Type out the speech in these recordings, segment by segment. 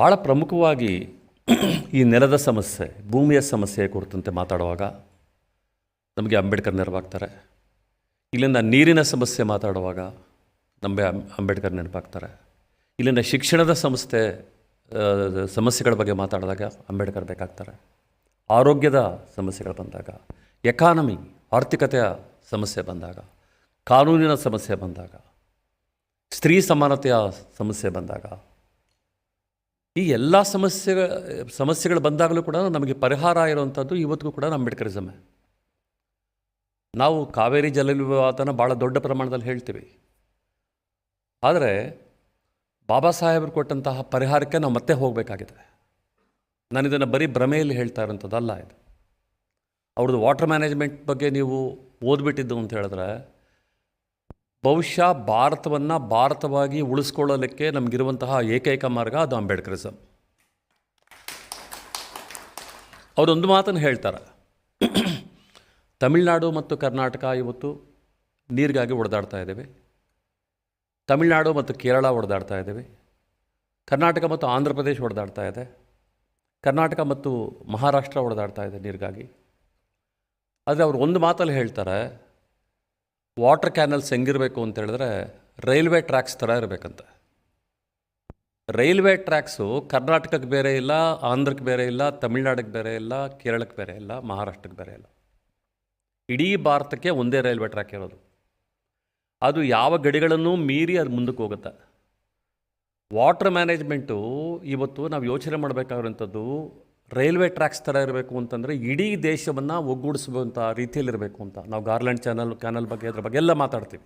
ಭಾಳ ಪ್ರಮುಖವಾಗಿ ಈ ನೆಲದ ಸಮಸ್ಯೆ, ಭೂಮಿಯ ಸಮಸ್ಯೆ ಕುರಿತಂತೆ ಮಾತಾಡುವಾಗ ನಮಗೆ ಅಂಬೇಡ್ಕರ್ ನೆರವಾಗ್ತಾರೆ ಇಲ್ಲಿಂದ ನೀರಿನ ಸಮಸ್ಯೆ ಮಾತಾಡುವಾಗ ನಮಗೆ ಅಂಬೇಡ್ಕರ್ ನೆನಪಾಗ್ತಾರೆ. ಇಲ್ಲಿಂದ ಶಿಕ್ಷಣದ ಸಂಸ್ಥೆ ಸಮಸ್ಯೆಗಳ ಬಗ್ಗೆ ಮಾತಾಡಿದಾಗ ಅಂಬೇಡ್ಕರ್ ಬೇಕಾಗ್ತಾರೆ. ಆರೋಗ್ಯದ ಸಮಸ್ಯೆಗಳು ಬಂದಾಗ ಎಕಾನಮಿ ಆರ್ಥಿಕತೆಯ ಸಮಸ್ಯೆ ಬಂದಾಗ, ಕಾನೂನಿನ ಸಮಸ್ಯೆ ಬಂದಾಗ, ಸ್ತ್ರೀ ಸಮಾನತೆಯ ಸಮಸ್ಯೆ ಬಂದಾಗ ಈ ಎಲ್ಲ ಸಮಸ್ಯೆ ಸಮಸ್ಯೆಗಳು ಬಂದಾಗಲೂ ಕೂಡ ನಮಗೆ ಪರಿಹಾರ ಇರುವಂಥದ್ದು ಇವತ್ತಿಗೂ ಕೂಡ ಅಂಬೇಡ್ಕರಿಸಮೇ ನಾವು ಕಾವೇರಿ ಜಲ ವಿವಾದನ ಭಾಳ ದೊಡ್ಡ ಪ್ರಮಾಣದಲ್ಲಿ ಹೇಳ್ತೀವಿ. ಆದರೆ ಬಾಬಾ ಸಾಹೇಬರು ಕೊಟ್ಟಂತಹ ಪರಿಹಾರಕ್ಕೆ ನಾವು ಮತ್ತೆ ಹೋಗಬೇಕಾಗಿದೆ. ನಾನು ಇದನ್ನು ಬರೀ ಭ್ರಮೆಯಲ್ಲಿ ಹೇಳ್ತಾ ಇರೋಂಥದ್ದಲ್ಲ ಇದು. ಅವ್ರದ್ದು ವಾಟರ್ ಮ್ಯಾನೇಜ್ಮೆಂಟ್ ಬಗ್ಗೆ ನೀವು ಓದ್ಬಿಟ್ಟಿದ್ದು ಅಂತ ಹೇಳಿದ್ರೆ ಬಹುಶಃ ಭಾರತವನ್ನು ಭಾರತವಾಗಿ ಉಳಿಸ್ಕೊಳ್ಳಲಿಕ್ಕೆ ನಮಗಿರುವಂತಹ ಏಕೈಕ ಮಾರ್ಗ ಅದು ಅಂಬೇಡ್ಕರಿಸಮ್ ಅವರೊಂದು ಮಾತನ್ನು ಹೇಳ್ತಾರೆ. ತಮಿಳುನಾಡು ಮತ್ತು ಕರ್ನಾಟಕ ಇವತ್ತು ನೀರಿಗಾಗಿ ಒಡೆದಾಡ್ತಾ ಇದ್ದೇವೆ ತಮಿಳುನಾಡು ಮತ್ತು ಕೇರಳ ಒಡೆದಾಡ್ತಾ ಇದ್ದೇವೆ ಕರ್ನಾಟಕ ಮತ್ತು ಆಂಧ್ರ ಪ್ರದೇಶ ಒಡೆದಾಡ್ತಾ ಇದೆ. ಕರ್ನಾಟಕ ಮತ್ತು ಮಹಾರಾಷ್ಟ್ರ ಒಡೆದಾಡ್ತಾ ಇದೆ ನೀರಿಗಾಗಿ. ಆದರೆ ಅವರು ಒಂದು ಮಾತಲ್ಲಿ ಹೇಳ್ತಾರೆ ವಾಟರ್ ಕ್ಯಾನಲ್ಸ್ ಹೆಂಗಿರಬೇಕು ಅಂತ ಹೇಳಿದ್ರೆ ರೈಲ್ವೆ ಟ್ರ್ಯಾಕ್ಸ್ ಥರ ಇರಬೇಕಂತೆ. ರೈಲ್ವೆ ಟ್ರ್ಯಾಕ್ಸು ಕರ್ನಾಟಕಕ್ಕೆ ಬೇರೆ ಇಲ್ಲ, ಆಂಧ್ರಕ್ಕೆ ಬೇರೆ ಇಲ್ಲ ತಮಿಳ್ನಾಡಿಗೆ ಬೇರೆ ಇಲ್ಲ, ಕೇರಳಕ್ಕೆ ಬೇರೆ ಇಲ್ಲ, ಮಹಾರಾಷ್ಟ್ರಕ್ಕೆ ಬೇರೆ ಇಲ್ಲ. ಇಡೀ ಭಾರತಕ್ಕೆ ಒಂದೇ ರೈಲ್ವೆ ಟ್ರ್ಯಾಕ್ ಇರೋದು. ಅದು ಯಾವ ಗಡಿಗಳನ್ನು ಮೀರಿ ಅದು ಮುಂದಕ್ಕೆ ಹೋಗುತ್ತೆ. ವಾಟರ್ ಮ್ಯಾನೇಜ್ಮೆಂಟು ಇವತ್ತು ನಾವು ಯೋಚನೆ ಮಾಡಬೇಕಾಗಿರೋಂಥದ್ದು ರೈಲ್ವೆ ಟ್ರ್ಯಾಕ್ಸ್ ಥರ ಇರಬೇಕು ಅಂತಂದರೆ ಇಡೀ ದೇಶವನ್ನು ಒಗ್ಗೂಡಿಸುವಂಥ ರೀತಿಯಲ್ಲಿರಬೇಕು ಅಂತ. ನಾವು ಗಾರ್ಲೆಂಡ್ ಚಾನಲ್, ಕ್ಯಾನಲ್ ಬಗ್ಗೆ, ಅದ್ರ ಬಗ್ಗೆ ಎಲ್ಲ ಮಾತಾಡ್ತೀವಿ.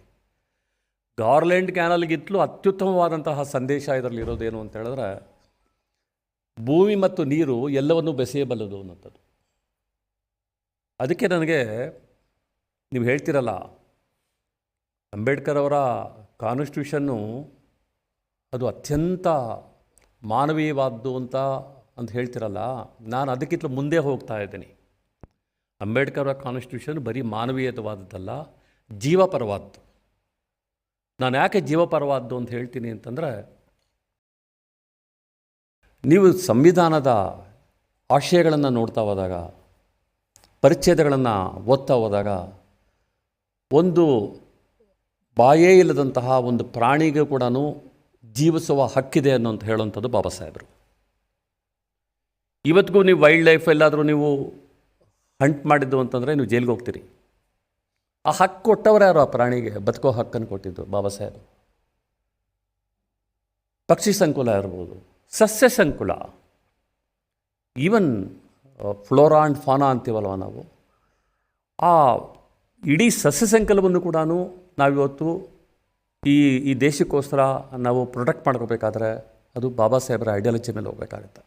ಗಾರ್ಲೆಂಡ್ ಕ್ಯಾನಲ್ಗಿಂತಲೂ ಅತ್ಯುತ್ತಮವಾದಂತಹ ಸಂದೇಶ ಇದರಲ್ಲಿ ಇರೋದೇನು ಅಂತ ಹೇಳಿದ್ರೆ, ಭೂಮಿ ಮತ್ತು ನೀರು ಎಲ್ಲವನ್ನೂ ಬೆಸೆಯಬಲ್ಲದು ಅನ್ನೋಂಥದ್ದು ಅದಕ್ಕೆ ನನಗೆ, ನೀವು ಹೇಳ್ತಿರಲ್ಲ, ಅಂಬೇಡ್ಕರ್ ಅವರ ಕಾನ್ಸ್ಟಿಟ್ಯೂಷನ್ನು ಅದು ಅತ್ಯಂತ ಮಾನವೀಯವಾದ್ದು ಅಂತ ಅಂತ ಹೇಳ್ತಿರಲ್ಲ, ನಾನು ಅದಕ್ಕಿಂತ ಮುಂದೆ ಹೋಗ್ತಾ ಇದ್ದೀನಿ. ಅಂಬೇಡ್ಕರ್ ಕಾನ್ಸ್ಟಿಟ್ಯೂಷನ್ ಬರೀ ಮಾನವೀಯತವಾದದ್ದಲ್ಲ, ಜೀವಪರವಾದ್ದು. ನಾನು ಯಾಕೆ ಜೀವಪರವಾದ್ದು ಅಂತ ಹೇಳ್ತೀನಿ ಅಂತಂದರೆ, ನೀವು ಸಂವಿಧಾನದ ಆಶಯಗಳನ್ನು ನೋಡ್ತಾ ಹೋದಾಗ, ಪರಿಚ್ಛೇದಗಳನ್ನು ಓದ್ತಾ ಹೋದಾಗ, ಒಂದು ಬಾಯೇ ಇಲ್ಲದಂತಹ ಒಂದು ಪ್ರಾಣಿಗೆ ಕೂಡ ಜೀವಿಸುವ ಹಕ್ಕಿದೆ ಅನ್ನೋಂತ ಹೇಳುವಂಥದ್ದು ಬಾಬಾ ಸಾಹೇಬರು. ಇವತ್ತಿಗೂ ನೀವು ವೈಲ್ಡ್ ಲೈಫ್ ಎಲ್ಲಾದರೂ ನೀವು ಹಂಟ್ ಮಾಡಿದ್ದು ಅಂತಂದರೆ ನೀವು ಜೈಲಿಗೆ ಹೋಗ್ತೀರಿ. ಆ ಹಕ್ಕು ಕೊಟ್ಟವರು ಯಾರು? ಆ ಪ್ರಾಣಿಗೆ ಬದುಕೋ ಹಕ್ಕನ್ನು ಕೊಟ್ಟಿದ್ದು ಬಾಬಾ ಸಾಹೇಬ್. ಪಕ್ಷಿ ಸಂಕುಲ ಇರ್ಬೋದು, ಸಸ್ಯ ಸಂಕುಲ. ಈವನ್ ಫ್ಲೋರಾ ಆ್ಯಂಡ್ ಫಾನಾ ಅಂತೀವಲ್ವ ನಾವು? ಆ ಇಡೀ ಸಸ್ಯ ಸಂಕಲವನ್ನು ಕೂಡ ನಾವಿವತ್ತು ಈ ಈ ದೇಶಕ್ಕೋಸ್ಕರ ನಾವು ಪ್ರೊಟೆಕ್ಟ್ ಮಾಡ್ಕೋಬೇಕಾದ್ರೆ ಅದು ಬಾಬಾ ಸಾಹೇಬರ ಐಡಿಯಾಲಜಿ ಮೇಲೆ ಹೋಗಬೇಕಾಗತ್ತೆ.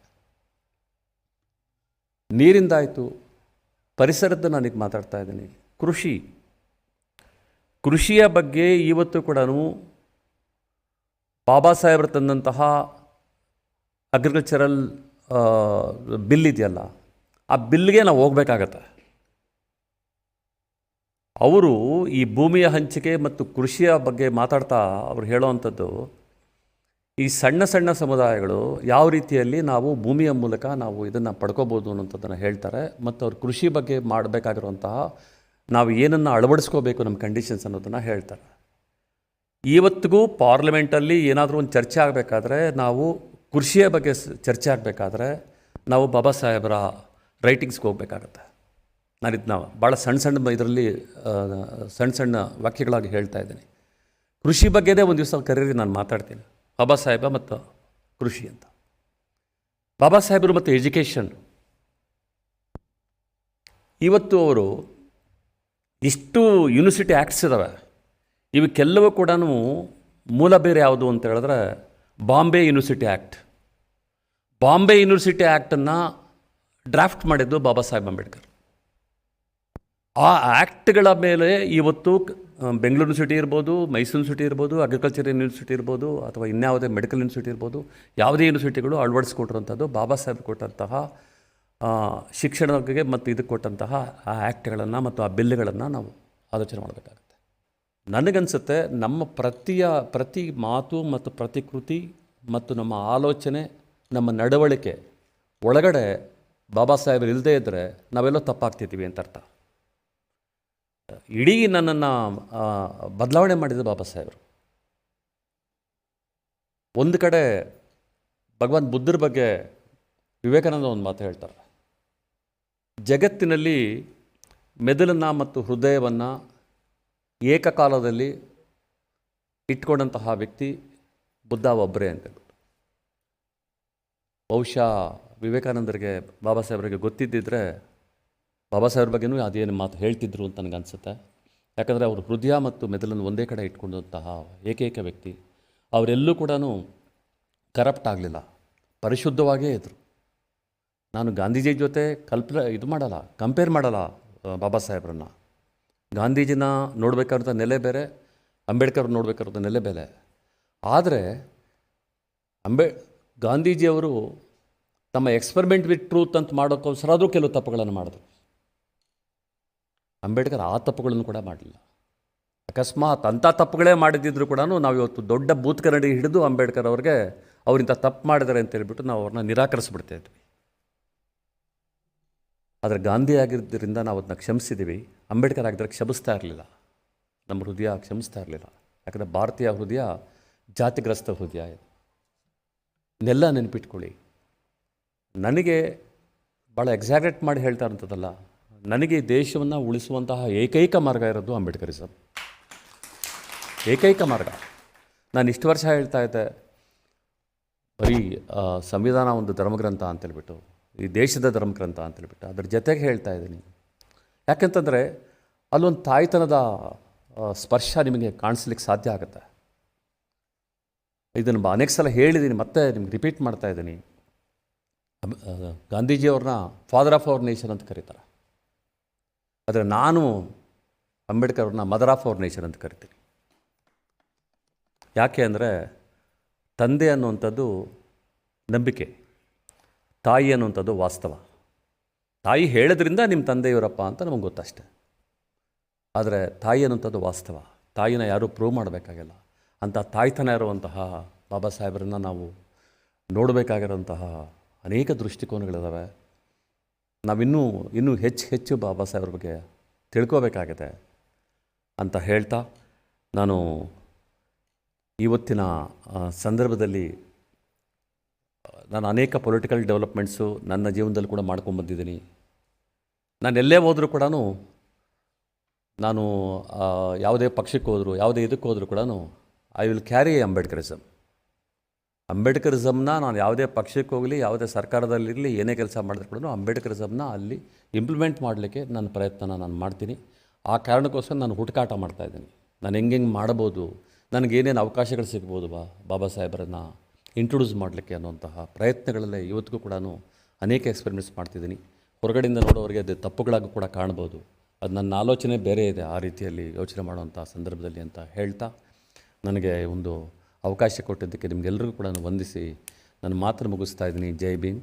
ನೀರಿಂದಾಯಿತು. ಪರಿಸರದ್ದು ನಾನೀಗ ಮಾತಾಡ್ತಾ ಇದ್ದೀನಿ. ಕೃಷಿ. ಕೃಷಿಯ ಬಗ್ಗೆ ಇವತ್ತು ಕೂಡ ಬಾಬಾ ಸಾಹೇಬರು ತಂದಂತಹ ಅಗ್ರಿಕಲ್ಚರಲ್ ಬಿಲ್ ಇದೆಯಲ್ಲ, ಆ ಬಿಲ್ಗೆ ನಾವು ಹೋಗ್ಬೇಕಾಗತ್ತೆ. ಅವರು ಈ ಭೂಮಿಯ ಹಂಚಿಕೆ ಮತ್ತು ಕೃಷಿಯ ಬಗ್ಗೆ ಮಾತಾಡ್ತಾ ಅವರು ಹೇಳೋವಂಥದ್ದು ಈ ಸಣ್ಣ ಸಣ್ಣ ಸಮುದಾಯಗಳು ಯಾವ ರೀತಿಯಲ್ಲಿ ನಾವು ಭೂಮಿಯ ಮೂಲಕ ನಾವು ಇದನ್ನು ಪಡ್ಕೋಬೋದು ಅನ್ನೋಂಥದ್ದನ್ನು ಹೇಳ್ತಾರೆ ಮತ್ತು ಅವ್ರು ಕೃಷಿ ಬಗ್ಗೆ ಮಾಡಬೇಕಾಗಿರುವಂತಹ ನಾವು ಏನನ್ನು ಅಳವಡಿಸ್ಕೋಬೇಕು ನಮ್ಮ ಕಂಡೀಷನ್ಸ್ ಅನ್ನೋದನ್ನು ಹೇಳ್ತಾರೆ. ಇವತ್ತಿಗೂ ಪಾರ್ಲಿಮೆಂಟಲ್ಲಿ ಏನಾದರೂ ಒಂದು ಚರ್ಚೆ ಆಗಬೇಕಾದ್ರೆ ನಾವು ಕೃಷಿಯ ಬಗ್ಗೆ ಚರ್ಚೆ ಆಗಬೇಕಾದ್ರೆ ನಾವು ಬಾಬಾ ಸಾಹೇಬರ ರೈಟಿಂಗ್ಸ್ಗೆ ಹೋಗಬೇಕಾಗತ್ತೆ. ನಾನು ಇದನ್ನ ಭಾಳ ಸಣ್ಣ ಸಣ್ಣ ಇದರಲ್ಲಿ ಸಣ್ಣ ಸಣ್ಣ ವಾಕ್ಯಗಳಾಗಿ ಹೇಳ್ತಾ ಇದ್ದೀನಿ. ಕೃಷಿ ಬಗ್ಗೆದೇ ಒಂದು ದಿವಸ ಕರೀರಿ, ನಾನು ಮಾತಾಡ್ತೀನಿ. ಬಾಬಾ ಸಾಹೇಬ ಮತ್ತು ಕೃಷಿ ಅಂತ. ಬಾಬಾ ಸಾಹೇಬರು ಮತ್ತು ಎಜುಕೇಷನ್. ಇವತ್ತು ಅವರು ಇಷ್ಟು ಯೂನಿವರ್ಸಿಟಿ ಆ್ಯಕ್ಟ್ಸ್ ಇದ್ದಾವೆ ಇವಕ್ಕೆಲ್ಲವೂ ಕೂಡ ಮೂಲ ಬೇರೆ ಯಾವುದು ಅಂತ ಹೇಳಿದ್ರೆ Bombay university act. Bombay university ಆ್ಯಕ್ಟನ್ನು draft ಮಾಡಿದ್ದು ಬಾಬಾ ಸಾಹೇಬ್ ಅಂಬೇಡ್ಕರ್. ಆ ಆ್ಯಕ್ಟ್ಗಳ ಮೇಲೆ ಇವತ್ತು ಬೆಂಗಳೂರು ಯೂನಿವರ್ಸಿಟಿ ಇರ್ಬೋದು, ಮೈಸೂರು ಯೂನಿವರ್ಸಿಟಿ ಇರ್ಬೋದು ಅಗ್ರಿಕಲ್ಚರ್ ಯೂನಿವರ್ಸಿಟಿ ಇರ್ಬೋದು, ಅಥವಾ ಇನ್ಯಾವುದೇ ಮೆಡಿಕಲ್ ಯೂನಿವರ್ಸಿಟಿ ಇರ್ಬೋದು, ಯಾವುದೇ ಯೂನಿವರ್ಸಿಟಿಗಳು ಅಳವಡಿಸ್ಕೊಟ್ಟಿರುವಂಥದ್ದು ಬಾಬಾ ಸಾಹೇಬ್ ಕೊಟ್ಟಂತಹ ಶಿಕ್ಷಣಕ್ಕೆ ಮತ್ತು ಇದಕ್ಕೆ ಕೊಟ್ಟಂತಹ ಆ ಆ್ಯಕ್ಟ್ಗಳನ್ನು ಮತ್ತು ಆ ಬಿಲ್ಗಳನ್ನು ನಾವು ಆಲೋಚನೆ ಮಾಡಬೇಕಾಗುತ್ತೆ. ನನಗನ್ಸುತ್ತೆ ನಮ್ಮ ಪ್ರತಿಯ, ಪ್ರತಿ ಮಾತು ಮತ್ತು ಪ್ರತಿ ಕೃತಿ ಮತ್ತು ನಮ್ಮ ಆಲೋಚನೆ, ನಮ್ಮ ನಡವಳಿಕೆ ಒಳಗಡೆ ಬಾಬಾ ಸಾಹೇಬರು ಇಲ್ಲದೇ ಇದ್ದರೆ ನಾವೆಲ್ಲೋ ತಪ್ಪಾಗ್ತಿದ್ದೀವಿ ಅಂತ ಅರ್ಥ. ಇಡೀ ನನ್ನನ್ನು ಬದಲಾವಣೆ ಮಾಡಿದ ಬಾಬಾ ಸಾಹೇಬರು. ಒಂದು ಕಡೆ ಭಗವಾನ್ ಬುದ್ಧರ ಬಗ್ಗೆ ವಿವೇಕಾನಂದ ಒಂದು ಮಾತು ಹೇಳ್ತಾರೆ. ಜಗತ್ತಿನಲ್ಲಿ ಮೆದುಳನ್ನು ಮತ್ತು ಹೃದಯವನ್ನು ಏಕಕಾಲದಲ್ಲಿ ಇಟ್ಕೊಂಡಂತಹ ವ್ಯಕ್ತಿ ಬುದ್ಧ ಒಬ್ಬರೇ ಅಂತ ಬಹುಶಃ ವಿವೇಕಾನಂದರಿಗೆ, ಬಾಬಾ ಸಾಹೇಬರಿಗೆ ಗೊತ್ತಿದ್ದಿದ್ರೆ ಬಾಬಾ ಸಾಹೇಬ್ರ ಬಗ್ಗೆನೂ ಅದೇನು ಮಾತು ಹೇಳ್ತಿದ್ರು ಅಂತ ನನಗೆ ಅನಿಸುತ್ತೆ ಯಾಕಂದರೆ ಅವರು ಹೃದಯ ಮತ್ತು ಮೆದುಳನ್ನು ಒಂದೇ ಕಡೆ ಇಟ್ಕೊಂಡಂತಹ ಏಕೈಕ ವ್ಯಕ್ತಿ. ಅವರೆಲ್ಲೂ ಕೂಡ ಕರಪ್ಟ್ ಆಗಲಿಲ್ಲ. ಪರಿಶುದ್ಧವಾಗೇ ಇದ್ದರು ನಾನು ಗಾಂಧೀಜಿ ಜೊತೆ ಕಲ್ಪನೆ, ಇದು ಮಾಡಲ್ಲ ಕಂಪೇರ್ ಮಾಡಲ್ಲ ಬಾಬಾ ಸಾಹೇಬ್ರನ್ನ. ಗಾಂಧೀಜಿನ ನೋಡಬೇಕಾದಂಥ ನೆಲೆ ಬೇರೆ, ಅಂಬೇಡ್ಕರ್ ನೋಡಬೇಕಾದಂಥ ನೆಲೆ ಬೇರೆ. ಆದರೆ, ಅಂಬೇ, ಗಾಂಧೀಜಿಯವರು ತಮ್ಮ ಎಕ್ಸ್ಪರಿಮೆಂಟ್ ವಿತ್ ಟ್ರೂತ್ ಅಂತ ಮಾಡೋಕ್ಕೋಸ್ಕರ ಆದರೂ ಕೆಲವು ತಪ್ಪುಗಳನ್ನು ಮಾಡಿದ್ರು. ಅಂಬೇಡ್ಕರ್ ಆ ತಪ್ಪುಗಳನ್ನು ಕೂಡ ಮಾಡಲಿಲ್ಲ. ಅಕಸ್ಮಾತ್ ಅಂಥ ತಪ್ಪುಗಳೇ ಮಾಡಿದ್ದಿದ್ರು ಕೂಡ ನಾವು ಇವತ್ತು ದೊಡ್ಡ ಬೂತ್ ಕನ್ನಡಿ ಹಿಡಿದು ಅಂಬೇಡ್ಕರ್ ಅವ್ರಿಗೆ ಅವರಿಂಥ ತಪ್ಪು ಮಾಡಿದ್ದಾರೆ ಅಂತ ಹೇಳ್ಬಿಟ್ಟು ನಾವು ಅವ್ರನ್ನ ನಿರಾಕರಿಸ್ಬಿಡ್ತಾ ಇದ್ವಿ. ಆದರೆ ಗಾಂಧಿ ಆಗಿದ್ದರಿಂದ ನಾವು ಅದನ್ನ ಕ್ಷಮಿಸಿದ್ದೀವಿ ಅಂಬೇಡ್ಕರ್ ಆಗಿದ್ರೆ ಕ್ಷಮಿಸ್ತಾ ಇರಲಿಲ್ಲ. ನಮ್ಮ ಹೃದಯ ಕ್ಷಮಿಸ್ತಾ ಇರಲಿಲ್ಲ. ಯಾಕಂದರೆ ಭಾರತೀಯ ಹೃದಯ ಜಾತಿಗ್ರಸ್ತ ಹೃದಯ ಇದು. ಇದನ್ನೆಲ್ಲ ನೆನಪಿಟ್ಕೊಳ್ಳಿ. ನನಗೆ ಭಾಳ ಎಕ್ಸಾಗ್ರೇಟ್ ಮಾಡಿ ಹೇಳ್ತಾ ಇರೋಂಥದ್ದಲ್ಲ. ನನಗೆ ದೇಶವನ್ನು ಉಳಿಸುವಂತಹ ಏಕೈಕ ಮಾರ್ಗ ಇರೋದು ಅಂಬೇಡ್ಕರಿಸಮ್ ಏಕೈಕ ಮಾರ್ಗ. ನಾನು ಇಷ್ಟು ವರ್ಷ ಹೇಳ್ತಾ ಇದ್ದೆ, ಬರೀ ಸಂವಿಧಾನ ಒಂದು ಧರ್ಮಗ್ರಂಥ ಅಂತೇಳ್ಬಿಟ್ಟು, ಈ ದೇಶದ ಧರ್ಮಗ್ರಂಥ ಅಂತೇಳ್ಬಿಟ್ಟು ಅದ್ರ ಜೊತೆಗೆ ಹೇಳ್ತಾ ಇದ್ದೀನಿ. ಯಾಕೆಂತಂದರೆ, ಅಲ್ಲೊಂದು ತಾಯ್ತನದ ಸ್ಪರ್ಶ ನಿಮಗೆ ಕಾಣಿಸ್ಲಿಕ್ಕೆ ಸಾಧ್ಯ ಆಗುತ್ತೆ. ಇದನ್ನು ಅನೇಕ ಸಲ ಹೇಳಿದ್ದೀನಿ ಮತ್ತೆ ನಿಮ್ಗೆ ರಿಪೀಟ್ ಮಾಡ್ತಾ ಇದ್ದೀನಿ. ಗಾಂಧೀಜಿಯವ್ರನ್ನ ಫಾದರ್ ಆಫ್ ಅವರ್ ನೇಷನ್ ಅಂತ ಕರೀತಾರೆ. ಆದರೆ ನಾನು ಅಂಬೇಡ್ಕರ್ ಅವ್ರನ್ನ ಮದರ್ ಆಫ್ ಅವರ್ ನೇಷನ್ ಅಂತ ಕರಿತೀನಿ. ಯಾಕೆ ಅಂದರೆ ತಂದೆ ಅನ್ನುವಂಥದ್ದು ನಂಬಿಕೆ, ತಾಯಿ ಅನ್ನುವಂಥದ್ದು ವಾಸ್ತವ. ತಾಯಿ ಹೇಳೋದ್ರಿಂದ ನಿಮ್ಮ ತಂದೆ ಇವರಪ್ಪ ಅಂತ ನಮಗೆ ಗೊತ್ತಷ್ಟೆ. ಆದರೆ ತಾಯಿ ಅನ್ನುವಂಥದ್ದು ವಾಸ್ತವ. ತಾಯಿನ ಯಾರೂ ಪ್ರೂವ್ ಮಾಡಬೇಕಾಗಿಲ್ಲ. ಅಂಥ ತಾಯ್ತನ ಇರುವಂತಹ ಬಾಬಾ ಸಾಹೇಬರನ್ನ ನಾವು ನೋಡಬೇಕಾಗಿರೋಂತಹ ಅನೇಕ ದೃಷ್ಟಿಕೋನಗಳಿದ್ದಾವೆ ನಾವಿನ್ನೂ ಇನ್ನೂ ಹೆಚ್ಚು ಹೆಚ್ಚು ಬಾಬಾ ಸಾಹೇಬ್ರ ಬಗ್ಗೆ ತಿಳ್ಕೋಬೇಕಾಗಿದೆ ಅಂತ ಹೇಳ್ತಾ ನಾನು ಇವತ್ತಿನ ಸಂದರ್ಭದಲ್ಲಿ ನಾನು ಅನೇಕ ಪೊಲಿಟಿಕಲ್ ಡೆವಲಪ್ಮೆಂಟ್ಸು ನನ್ನ ಜೀವನದಲ್ಲಿ ಕೂಡ ಮಾಡ್ಕೊಂಬಂದಿದ್ದೀನಿ ನಾನು ಎಲ್ಲೇ ಹೋದರೂ ಕೂಡ ನಾನು ಯಾವುದೇ ಪಕ್ಷಕ್ಕೆ ಹೋದರೂ, ಯಾವುದೇ ಇದಕ್ಕೆ ಹೋದರೂ ಕೂಡ ಐ ವಿಲ್ ಕ್ಯಾರಿ ಅಂಬೇಡ್ಕರಿಸಮ್ ಅಂಬೇಡ್ಕರಿಸಮ್ನ ನಾನು ಯಾವುದೇ ಪಕ್ಷಕ್ಕೆ ಹೋಗಲಿ, ಯಾವುದೇ ಸರ್ಕಾರದಲ್ಲಿರಲಿ ಏನೇ ಕೆಲಸ ಮಾಡಿದ್ರು ಕೂಡ ಅಂಬೇಡ್ಕರಿಸಮ್ನ ಅಲ್ಲಿ ಇಂಪ್ಲಿಮೆಂಟ್ ಮಾಡಲಿಕ್ಕೆ ನನ್ನ ಪ್ರಯತ್ನ ನಾನು ಮಾಡ್ತೀನಿ. ಆ ಕಾರಣಕ್ಕೋಸ್ಕರ ನಾನು ಹುಡುಕಾಟ ಮಾಡ್ತಾಯಿದ್ದೀನಿ ನಾನು ಹೆಂಗೆ ಹೆಂಗೆ ಮಾಡ್ಬೋದು ನನಗೇನೇನು ಅವಕಾಶಗಳು ಸಿಗ್ಬೋದು ಬಾ, ಬಾಬಾ ಸಾಹೇಬರನ್ನ ಇಂಟ್ರೊಡ್ಯೂಸ್ ಮಾಡಲಿಕ್ಕೆ ಅನ್ನುವಂತಹ ಪ್ರಯತ್ನಗಳಲ್ಲೇ ಇವತ್ತಿಗೂ ಕೂಡ ಅನೇಕ ಎಕ್ಸ್ಪೆರಿಮೆಂಟ್ಸ್ ಮಾಡ್ತಿದ್ದೀನಿ. ಹೊರಗಡೆಯಿಂದ ನೋಡೋರಿಗೆ ಅದು ತಪ್ಪುಗಳಾಗೂ ಕೂಡ ಕಾಣ್ಬೋದು. ಅದು ನನ್ನ ಆಲೋಚನೆ ಬೇರೆ ಇದೆ ಆ ರೀತಿಯಲ್ಲಿ ಯೋಚನೆ ಮಾಡುವಂಥ ಸಂದರ್ಭದಲ್ಲಿ ಅಂತ ಹೇಳ್ತಾ, ನನಗೆ ಒಂದು ಅವಕಾಶ ಕೊಟ್ಟಿದ್ದಕ್ಕೆ ನಿಮಗೆಲ್ಲರಿಗೂ ಕೂಡ ವಂದಿಸಿ ನನ್ನ ಮಾತ್ರ ಮುಗಿಸ್ತಾ ಇದ್ದೀನಿ. ಜೈ ಭೀಮ್.